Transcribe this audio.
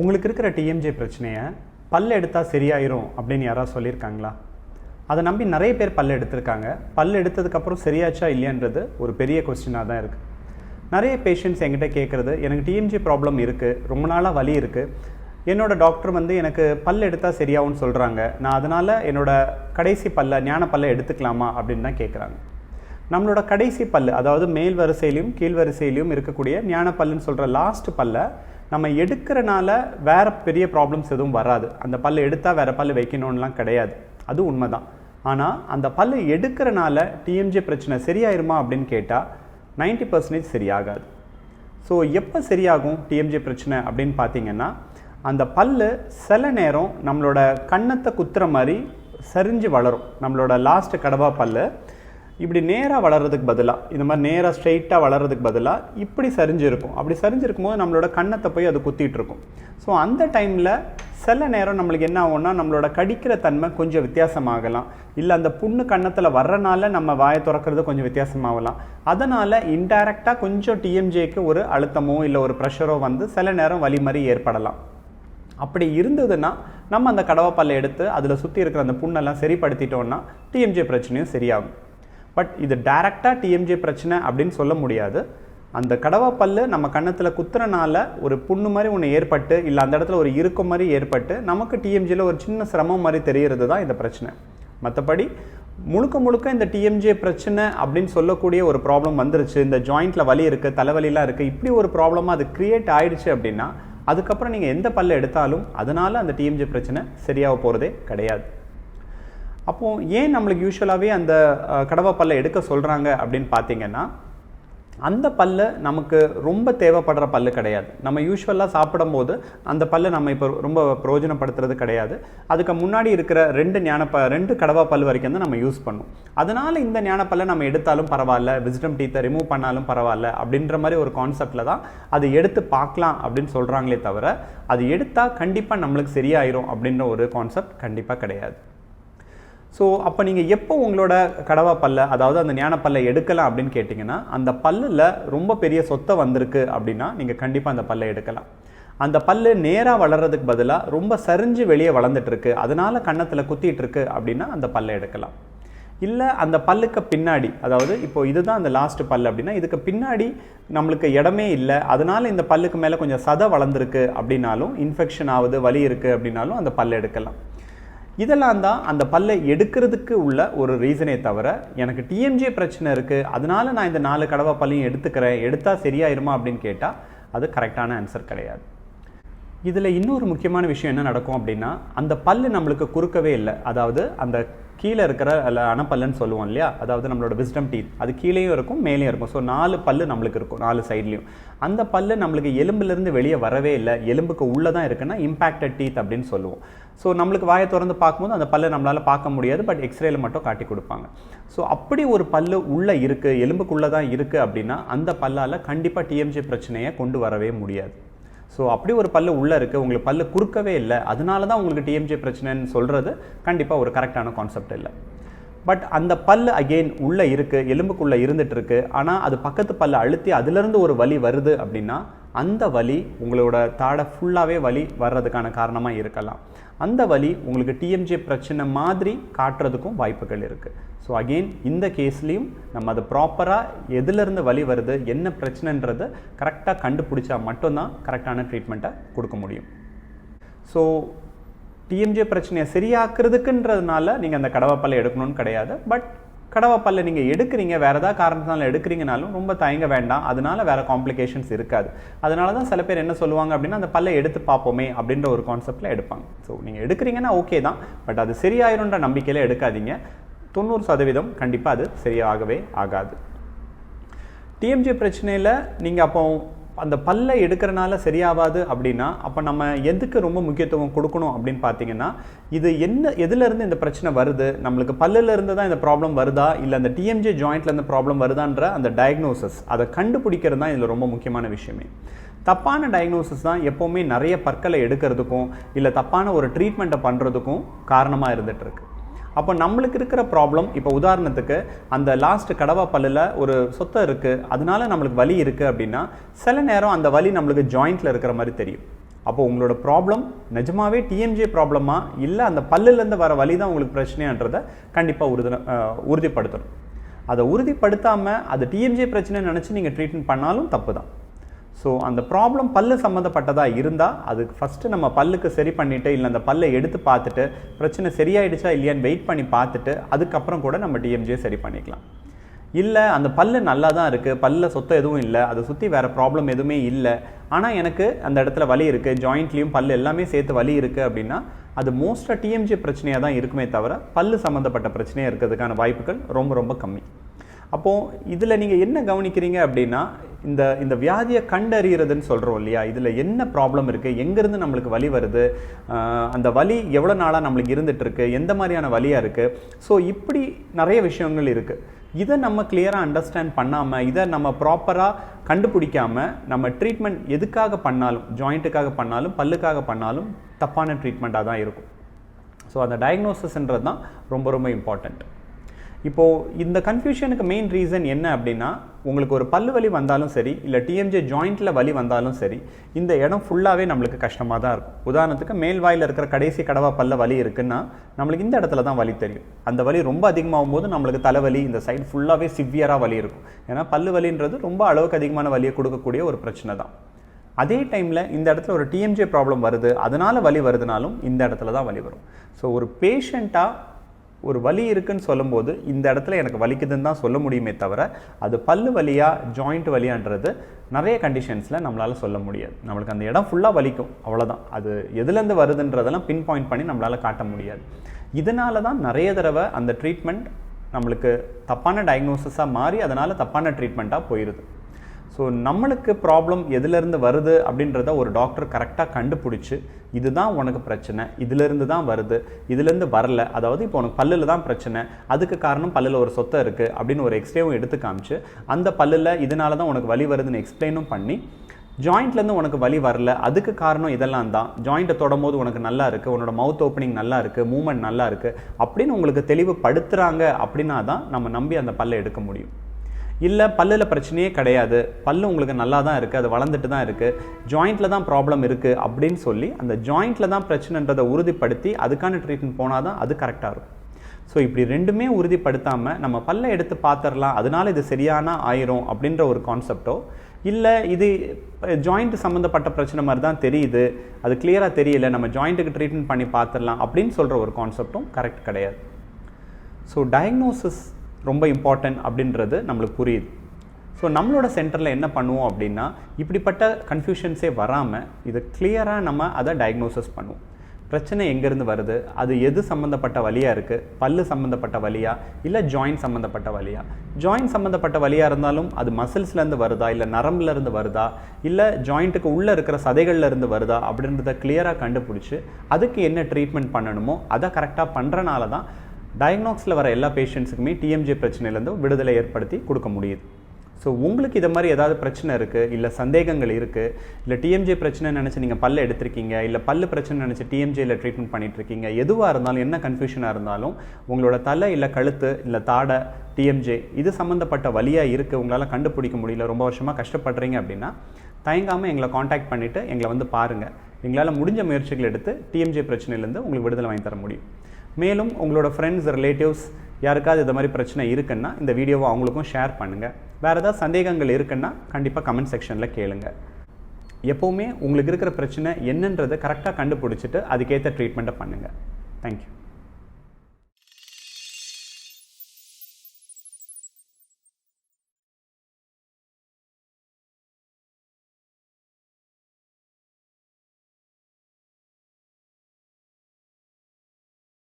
உங்களுக்கு இருக்கிற டிஎம்ஜே பிரச்சனையை பல் எடுத்தால் சரியாயிரும் அப்படின்னு யாராவது சொல்லியிருக்காங்களா? அதை நம்பி நிறைய பேர் பல் எடுத்திருக்காங்க. பல் எடுத்ததுக்கப்புறம் சரியாச்சா இல்லையான்றது ஒரு பெரிய கொஸ்டினாக தான் இருக்குது நிறைய பேஷண்ட்ஸ் என்கிட்ட கேட்குறது எனக்கு டிஎம்ஜி ப்ராப்ளம் இருக்குது ரொம்ப நாளாக வலி இருக்குது என்னோடய டாக்டர் வந்து எனக்கு பல் எடுத்தால் சரியாகும்னு சொல்கிறாங்க நான் அதனால் என்னோட கடைசி பல்ல ஞான பல்ல எடுத்துக்கலாமா? அப்படின்னு தான் கேட்குறாங்க நம்மளோட கடைசி பல் அதாவது மேல் வரிசையிலையும் கீழ் வரிசையிலையும் இருக்கக்கூடிய ஞான பல்லுன்னு சொல்கிற லாஸ்ட் பல்லை நம்ம எடுக்கிறனால வேறு பெரிய ப்ராப்ளம்ஸ் எதுவும் வராது. அந்த பல் எடுத்தால் வேற பல்லு வைக்கணும்லாம் கிடையாது. அது உண்மைதான். ஆனால் அந்த பல் எடுக்கிறனால டிஎம்ஜே பிரச்சனை சரியாயிருமா அப்படின்னு கேட்டால் 90% பர்சன்டேஜ் சரியாகாது. ஸோ எப்போ சரியாகும் டிஎம்ஜே பிரச்சனை அப்படின்னு பார்த்தீங்கன்னா அந்த பல்லு சில நேரம் நம்மளோட கன்னத்தை குத்துற மாதிரி சரிஞ்சு வளரும். நம்மளோட லாஸ்ட்டு கடவா பல் இப்படி நேராக வளர்றதுக்கு பதிலாக இந்த மாதிரி நேராக ஸ்ட்ரெயிட்டாக வளர்கிறதுக்கு பதிலாக இப்படி சரிஞ்சிருக்கும். அப்படி சரிஞ்சிருக்கும் போது நம்மளோட கன்னத்தை போய் அது குத்திட்டு இருக்கும். ஸோ அந்த டைமில் சில நேரம் நம்மளுக்கு என்ன ஆகும்னா நம்மளோட கடிக்கிற தன்மை கொஞ்சம் வித்தியாசமாகலாம். இல்லை அந்த புண்ணு கன்னத்தில் வர்றனால நம்ம வாயை திறக்கிறது கொஞ்சம் வித்தியாசமாகலாம். அதனால் இன்டைரக்டாக கொஞ்சம் டிஎம்ஜேக்கு ஒரு அழுத்தமோ இல்லை ஒரு ப்ரெஷரோ வந்து சில நேரம் வலி மாதிரி ஏற்படலாம். அப்படி இருந்ததுன்னா நம்ம அந்த கடவாப்பல்லை எடுத்து அதில் சுற்றி இருக்கிற அந்த புண்ணெல்லாம் சரிப்படுத்திட்டோம்னா டிஎம்ஜே பிரச்சனையும் சரியாகும். பட் இது டைரெக்டாக டிஎம்ஜே பிரச்சனை அப்படின்னு சொல்ல முடியாது. அந்த கடவாப்பல்லு நம்ம கன்னத்தில் குத்துறனால ஒரு புண்ணு மாதிரி ஒன்று ஏற்பட்டு இல்லை அந்த இடத்துல ஒரு இறுக்கம் மாதிரி ஏற்பட்டு நமக்கு டிஎம்ஜியில் ஒரு சின்ன சிரமம் மாதிரி தெரிகிறது தான் இந்த பிரச்சனை. மற்றபடி முழுக்க முழுக்க இந்த டிஎம்ஜே பிரச்சனை அப்படின்னு சொல்லக்கூடிய ஒரு ப்ராப்ளம் வந்துருச்சு. இந்த ஜாயிண்ட்டில் வலி இருக்குது தலைவலிலாம் இருக்குது இப்படி ஒரு ப்ராப்ளமாக அது க்ரியேட் ஆயிடுச்சு அப்படின்னா அதுக்கப்புறம் நீங்கள் எந்த பல்ல எடுத்தாலும் அதனால் அந்த டிஎம்ஜே பிரச்சனை சரியாக போகிறதே கிடையாது. அப்போது ஏன் நம்மளுக்கு யூஸ்வலாகவே அந்த கடவை பல்லை எடுக்க சொல்கிறாங்க அப்படின்னு பார்த்தீங்கன்னா அந்த பல்லு நமக்கு ரொம்ப தேவைப்படுற பல்லு கிடையாது. நம்ம யூஸ்வலாக சாப்பிடும்போது அந்த பல்லை நம்ம இப்போ ரொம்ப பிரயோஜனப்படுத்துறது கிடையாது. அதுக்கு முன்னாடி இருக்கிற ரெண்டு ஞானப்ப ரெண்டு கடவா பல் வரைக்கும் தான் நம்ம யூஸ் பண்ணும். அதனால் இந்த ஞானப்பல்லை நம்ம எடுத்தாலும் பரவாயில்ல விசிடம் டீத்தை ரிமூவ் பண்ணாலும் பரவாயில்ல அப்படின்ற மாதிரி ஒரு கான்செப்டில் தான் அது எடுத்து பார்க்கலாம் அப்படின்னு சொல்கிறாங்களே தவிர அது எடுத்தால் கண்டிப்பாக நம்மளுக்கு சரியாயிரும் அப்படின்ற ஒரு கான்செப்ட் கண்டிப்பாக கிடையாது. ஸோ அப்போ நீங்கள் எப்போ உங்களோட கடவா பல்ல அதாவது அந்த ஞான பல்லை எடுக்கலாம் அப்படின்னு கேட்டிங்கன்னா அந்த பல்லில் ரொம்ப பெரிய சொத்தை வந்திருக்கு அப்படின்னா நீங்கள் கண்டிப்பாக அந்த பல்லை எடுக்கலாம். அந்த பல்லு நேராக வளர்றதுக்கு பதிலாக ரொம்ப சரிஞ்சு வெளியே வளர்ந்துட்டுருக்கு. அதனால் அதனால கன்னத்தில் குத்திட்டுருக்கு அப்படின்னா அந்த பல்லை எடுக்கலாம். இல்லை அந்த பல்லுக்கு பின்னாடி அதாவது இப்போ இதுதான் அந்த லாஸ்ட் பல் அப்படின்னா இதுக்கு பின்னாடி நம்மளுக்கு இடமே இல்லை. அதனால் இந்த பல்லுக்கு மேலே கொஞ்சம் சதை வளர்ந்துருக்கு அப்படின்னாலும் இன்ஃபெக்ஷன் ஆகுது வலி இருக்குது அப்படின்னாலும் அந்த பல்லை எடுக்கலாம். இதெல்லாம் தான் அந்த பல்லை எடுக்கிறதுக்கு உள்ள ஒரு ரீசனே தவிர எனக்கு டிஎம்ஜே பிரச்சனை இருக்குது அதனால நான் இந்த நாலு கடவை பல்லையும் எடுத்துக்கிறேன் எடுத்தால் சரியாயிருமா அப்படின்னு கேட்டால் அது கரெக்டான ஆன்சர் கிடையாது. இதில் இன்னொரு முக்கியமான விஷயம் என்ன நடக்கும் அப்படின்னா அந்த பல்லு நம்மளுக்கு குறுக்கவே இல்லை. அதாவது அந்த கீழே இருக்கிற அல்ல அணப்பல்லுன்னு சொல்லுவோம் இல்லையா? அதாவது நம்மளோட விஸ்டம் டீத் அது கீழேயும் இருக்கும் மேலேயும் இருக்கும். ஸோ நாலு பல்லு நம்மளுக்கு இருக்கும் நாலு சைட்லேயும் அந்த பல்லு நம்மளுக்கு எலும்புலேருந்து வெளியே வரவே இல்லை. எலும்புக்கு உள்ளே தான் இருக்குன்னா இம்பேக்டட் டீத் அப்படின்னு சொல்லுவோம். ஸோ நம்மளுக்கு வாயை திறந்து பார்க்கும்போது அந்த பல்லை நம்மளால் பார்க்க முடியாது பட் எக்ஸ்ரேல மட்டும் காட்டி கொடுப்பாங்க. ஸோ அப்படி ஒரு பல்லு உள்ளே இருக்குது எலும்புக்குள்ளே தான் இருக்குது அப்படின்னா அந்த பல்லால் கண்டிப்பாக டிஎம்ஜி பிரச்சனையை கொண்டு வரவே முடியாது. ஸோ அப்படி ஒரு பல்லு உள்ளே இருக்குது உங்களுக்கு பல்லு குறுக்கவே இல்லை. அதனால தான் உங்களுக்கு டிஎம்ஜே பிரச்சனைன்னு சொல்கிறது கண்டிப்பாக ஒரு கரெக்டான கான்செப்ட் இல்லை. பட் அந்த பல் அகெயின் உள்ளே இருக்குது எலும்புக்குள்ளே இருந்துகிட்ருக்கு ஆனால் அது பக்கத்து பல்லை அழுத்தி அதுலேருந்து ஒரு வலி வருது அப்படின்னா அந்த வலி உங்களோட தாடை ஃபுல்லாகவே வலி வர்றதுக்கான காரணமாக இருக்கலாம். அந்த வலி உங்களுக்கு டிஎம்ஜே பிரச்சனை மாதிரி காட்டுறதுக்கும் வாய்ப்புகள் இருக்குது ஸோ அகெயின் இந்த கேஸ்லேயும் நம்ம அதை ப்ராப்பராக எதுலேருந்து வலி வருது என்ன பிரச்சனைன்றதை கரெக்டாக கண்டுபிடிச்சா மட்டும்தான் கரெக்டான ட்ரீட்மெண்ட்டை கொடுக்க முடியும். ஸோ டிஎம்ஜே பிரச்சனையை சரியாக்குறதுக்குன்றதுனால நீங்கள் அந்த கடவாப்பலை எடுக்கணும்னு கிடையாது. பட் கடவாப்பல்லை நீங்கள் எடுக்கிறீங்க வேறு ஏதாவது காரணத்தினால எடுக்கிறீங்கனாலும் ரொம்ப தயங்க வேண்டாம். அதனால வேறு காம்ப்ளிகேஷன்ஸ் இருக்காது. அதனால தான் சில பேர் என்ன சொல்லுவாங்க அப்படின்னா அந்த பல்லை எடுத்து பார்ப்போமே அப்படின்ற ஒரு கான்செப்டில் எடுப்பாங்க. ஸோ நீங்கள் எடுக்கிறீங்கன்னா ஓகே தான். பட் அது சரியாயிருன்ற நம்பிக்கையில் எடுக்காதீங்க. தொண்ணூறு சதவீதம் கண்டிப்பாக அது சரியாகவே ஆகாது. டிஎம்ஜி பிரச்சனையில் நீங்கள் அப்போ அந்த பல்லை எடுக்கிறனால சரியாகாது அப்படின்னா அப்போ நம்ம எதுக்கு ரொம்ப முக்கியத்துவம் கொடுக்கணும் அப்படின்னு பார்த்தீங்கன்னா இது என்ன எதுலேருந்து இந்த பிரச்சனை வருது? நம்மளுக்கு பல்லுல இருந்து தான் இந்த ப்ராப்ளம் வருதா? இல்லை அந்த டிஎம்ஜே ஜாயிண்ட்லேருந்து இந்த ப்ராப்ளம் வருதான்ற அந்த டயக்னோசிஸ் அதை கண்டுபிடிக்கிறது தான் இதில் ரொம்ப முக்கியமான விஷயமே. தப்பான டயக்னோசிஸ் தான் எப்போவுமே நிறைய பற்களை எடுக்கிறதுக்கும் இல்லை தப்பான ஒரு ட்ரீட்மெண்ட்டை பண்ணுறதுக்கும் காரணமாக இருந்துகிட்ருக்கு அப்போ நம்மளுக்கு இருக்கிற ப்ராப்ளம் இப்போ உதாரணத்துக்கு அந்த லாஸ்ட் கடவா பல்லில் ஒரு சொத்தை இருக்குது அதனால நம்மளுக்கு வலி இருக்குது அப்படின்னா சில நேரம் அந்த வலி நம்மளுக்கு ஜாயிண்ட்டில் இருக்கிற மாதிரி தெரியும். அப்போ உங்களோட ப்ராப்ளம் நிஜமாவே டிஎம்ஜே ப்ராப்ளமா இல்லை அந்த பல்லுலேருந்து வர வலி தான் உங்களுக்கு பிரச்சனைன்றதை கண்டிப்பாக உறுதி உறுதிப்படுத்தணும். அதை உறுதிப்படுத்தாமல் அது டிஎம்ஜே பிரச்சனை நினச்சி நீங்கள் ட்ரீட்மெண்ட் பண்ணாலும் தப்பு தான் ஸோ அந்த ப்ராப்ளம் பல்லு சம்மந்தப்பட்டதாக இருந்தால் அதுக்கு ஃபஸ்ட்டு நம்ம பல்லுக்கு சரி பண்ணிவிட்டு இல்லை அந்த பல்லை எடுத்து பார்த்துட்டு பிரச்சனை சரியாயிடுச்சா இல்லையான்னு வெயிட் பண்ணி பார்த்துட்டு அதுக்கப்புறம் கூட நம்ம டிஎம்ஜே சரி பண்ணிக்கலாம். இல்லை அந்த பல்லு நல்லா தான் இருக்குது பல்ல சொத்தம் எதுவும் இல்லை அதை சுற்றி வேறு ப்ராப்ளம் எதுவுமே இல்லை. ஆனால் எனக்கு அந்த இடத்துல வலி இருக்குது ஜாயிண்ட்லேயும் பல் எல்லாமே சேர்த்து வலி இருக்குது அப்படின்னா அது மோஸ்ட்டாக டிஎம்ஜி பிரச்சனையாக தான் இருக்குமே தவிர பல்லு சம்மந்தப்பட்ட பிரச்சனையாக இருக்கிறதுக்கான வாய்ப்புகள் ரொம்ப ரொம்ப கம்மி. அப்போது இதில் நீங்கள் என்ன கவனிக்கிறீங்க அப்படின்னா இந்த இந்த வியாதியை கண்டறிகிறதுன்னு சொல்கிறோம் இல்லையா? இதில் என்ன ப்ராப்ளம் இருக்குது எங்கேருந்து நம்மளுக்கு வலி வருது? அந்த வலி எவ்வளோ நாளாக நம்மளுக்கு இருந்துகிட்ருக்கு எந்த மாதிரியான வலியாக இருக்குது ஸோ இப்படி நிறைய விஷயங்கள் இருக்குது இதை நம்ம கிளியராக அண்டர்ஸ்டாண்ட் பண்ணாமல் இதை நம்ம ப்ராப்பராக கண்டுபிடிக்காமல் நம்ம ட்ரீட்மெண்ட் எதுக்காக பண்ணாலும் ஜாயிண்ட்டுக்காக பண்ணாலும் பல்லுக்காக பண்ணாலும் தப்பான ட்ரீட்மெண்ட்டாக தான் இருக்கும். ஸோ அந்த டயக்னோசிஸ்ன்றது தான் ரொம்ப ரொம்ப இம்பார்ட்டண்ட் இப்போது இந்த கன்ஃபியூஷனுக்கு மெயின் ரீசன் என்ன அப்படின்னா உங்களுக்கு ஒரு பல்லு வலி வந்தாலும் சரி இல்லை டிஎம்ஜே ஜாயிண்ட்டில் வலி வந்தாலும் சரி இந்த இடம் ஃபுல்லாகவே நம்மளுக்கு கஷ்டமாக தான் இருக்கும். உதாரணத்துக்கு மேல் வாயில் இருக்கிற கடைசி கடவா பல்ல வலி இருக்குன்னா நம்மளுக்கு இந்த இடத்துல தான் வலி தெரியும். அந்த வலி ரொம்ப அதிகமாகும் போது நம்மளுக்கு தலைவலி இந்த சைடு ஃபுல்லாகவே சிவியராக வலி இருக்கும். ஏன்னா பல்லு வலின்றது ரொம்ப அளவுக்கு அதிகமான வலியை கொடுக்கக்கூடிய ஒரு பிரச்சனை தான். அதே டைமில் இந்த இடத்துல ஒரு டிஎம்ஜே ப்ராப்ளம் வருது அதனால் வலி வருதுனாலும் இந்த இடத்துல தான் வலி வரும். ஸோ ஒரு பேஷண்ட்டாக ஒரு வலி இருக்குன்னு சொல்லும்போது இந்த இடத்துல எனக்கு வலிக்குதுன்னு தான் சொல்ல முடியுமே தவிர அது பல்லு வலியா ஜாயிண்ட் வலியான்றது நிறைய கண்டிஷன்ஸில் நம்மளால் சொல்ல முடியாது. நம்மளுக்கு அந்த இடம் ஃபுல்லாக வலிக்கும் அவ்வளோதான் அது எதுலேருந்து வருதுன்றதெல்லாம் பின் பாயிண்ட் பண்ணி நம்மளால் காட்ட முடியாது. இதனால தான் நிறைய தடவை அந்த ட்ரீட்மெண்ட் நம்மளுக்கு தப்பான டயக்னோசிஸாக மாறி அதனால் தப்பான ட்ரீட்மெண்ட்டாக போயிடுது ஸோ நம்மளுக்கு ப்ராப்ளம் எதுலேருந்து வருது அப்படின்றத ஒரு டாக்டர் கரெக்டாக கண்டுபிடிச்சி இதுதான் உனக்கு பிரச்சனை இதுலேருந்து தான் வருது இதுலேருந்து வரல. அதாவது இப்போ உனக்கு பல்லில் தான் பிரச்சனை அதுக்கு காரணம் பல்லில் ஒரு சொத்தை இருக்குது அப்படின்னு ஒரு எக்ஸ்ரேவும் எடுத்து காமிச்சு அந்த பல்லில் இதனால தான் உனக்கு வலி வருதுன்னு எக்ஸ்பிளைனும் பண்ணி ஜாயிண்ட்லேருந்து உனக்கு வலி வரல அதுக்கு காரணம் இதெல்லாம் தான். ஜாயிண்ட்டை தொடும்போது உனக்கு நல்லா இருக்குது உன்னோட மவுத் ஓப்பனிங் நல்லா இருக்குது மூமெண்ட் நல்லா இருக்குது அப்படின்னு உங்களுக்கு தெளிவுபடுத்துகிறாங்க அப்படின்னா தான் நம்ம நம்பி அந்த பல்லை எடுக்க முடியும். இல்லை பல்லில் பிரச்சனையே கிடையாது. பல்லு உங்களுக்கு நல்லா தான் இருக்குது அது வளர்ந்துட்டு தான் இருக்குது ஜாயிண்ட்டில் தான் ப்ராப்ளம் இருக்குது அப்படின்னு சொல்லி அந்த ஜாயிண்ட்டில் தான் பிரச்சனைன்றதை உறுதிப்படுத்தி அதுக்கான ட்ரீட்மெண்ட் போனால் தான் அது கரெக்டாக இருக்கும். ஸோ இப்படி ரெண்டுமே உறுதிப்படுத்தாமல் நம்ம பல்லை எடுத்து பார்த்துடலாம் அதனால் இது சரியான ஆயிரும் அப்படின்ற ஒரு கான்செப்டோ இல்லை இது ஜாயிண்ட் சம்மந்தப்பட்ட பிரச்சனை மாதிரி தான் தெரியுது அது கிளியராக தெரியல நம்ம ஜாயிண்ட்டுக்கு ட்ரீட்மெண்ட் பண்ணி பார்த்துடலாம் அப்படின்னு சொல்கிற ஒரு கான்செப்டும் கரெக்ட் கிடையாது. ஸோ டயக்னோசிஸ் ரொம்ப இம்பார்ட்டன்ட் அப்படின்றது நம்மளுக்கு புரியுது. ஸோ நம்மளோட சென்டரில் என்ன பண்ணுவோம் அப்படின்னா இப்படிப்பட்ட கன்ஃபியூஷன்ஸே வராமல் இதை கிளியராக நம்ம அதை டயக்னோசிஸ் பண்ணுவோம். பிரச்சனை எங்கேருந்து வருது? அது எது சம்மந்தப்பட்ட வழியாக இருக்குது பல்லு சம்மந்தப்பட்ட வழியா? இல்லை ஜாயிண்ட் சம்மந்தப்பட்ட வழியா? ஜாயிண்ட் சம்மந்தப்பட்ட வழியாக இருந்தாலும் அது மசில்ஸ்லேருந்து வருதா? இல்லை நரம்புலேருந்து வருதா? இல்லை ஜாயிண்ட்டுக்கு உள்ளே இருக்கிற சதைகள்லேருந்து வருதா? அப்படின்றத கிளியராக கண்டுபிடிச்சி அதுக்கு என்ன ட்ரீட்மெண்ட் பண்ணணுமோ அதை கரெக்டாக பண்ணுறனால தான் டயக்னோக்ஸில் வர எல்லா பேஷண்ட்ஸுக்குமே டிஎம்ஜே பிரச்சனையிலேருந்து விடுதலை ஏற்படுத்தி கொடுக்க முடியுது. ஸோ உங்களுக்கு இதை மாதிரி ஏதாவது பிரச்சனை இருக்குது இல்லை சந்தேகங்கள் இருக்குது இல்லை டிஎம்ஜே பிரச்சனை நினச்சி நீங்கள் பல்ல எடுத்திருக்கீங்க இல்லை பல்லு பிரச்சனை நினச்சி டிஎம்ஜேயில் ட்ரீட்மெண்ட் பண்ணிகிட்ருக்கீங்க எதுவாக இருந்தாலும் என்ன கன்ஃபியூஷனாக இருந்தாலும் உங்களோட தலை இல்லை கழுத்து இல்லை தாடை டிஎம்ஜே இது சம்மந்தப்பட்ட வழியாக இருக்குது உங்களால் கண்டுபிடிக்க முடியல ரொம்ப வருஷமாக கஷ்டப்படுறீங்க அப்படின்னா தயங்காமல் எங்களை காண்டாக்ட் பண்ணிவிட்டு எங்களை வந்து பாருங்கள் எங்களால் முடிஞ்ச முயற்சிகள் எடுத்து டிஎம்ஜே பிரச்சனையிலேருந்து உங்களுக்கு விடுதலை வாங்கி தர முடியும். மேலும் உங்களோட ஃப்ரெண்ட்ஸ் ரிலேட்டிவ்ஸ் யாருக்காவது இந்த மாதிரி பிரச்சனை இருக்குன்னா இந்த வீடியோவை அவங்களுக்கும் ஷேர் பண்ணுங்கள் வேறு ஏதாவது சந்தேகங்கள் இருக்குன்னா கண்டிப்பாக கமெண்ட் செக்ஷனில் கேளுங்க. எப்போவுமே உங்களுக்கு இருக்கிற பிரச்சனை என்னன்றதை கரெக்டாக கண்டுபிடிச்சிட்டு அதுக்கேற்ற ட்ரீட்மெண்ட்டை பண்ணுங்கள் தேங்க்யூ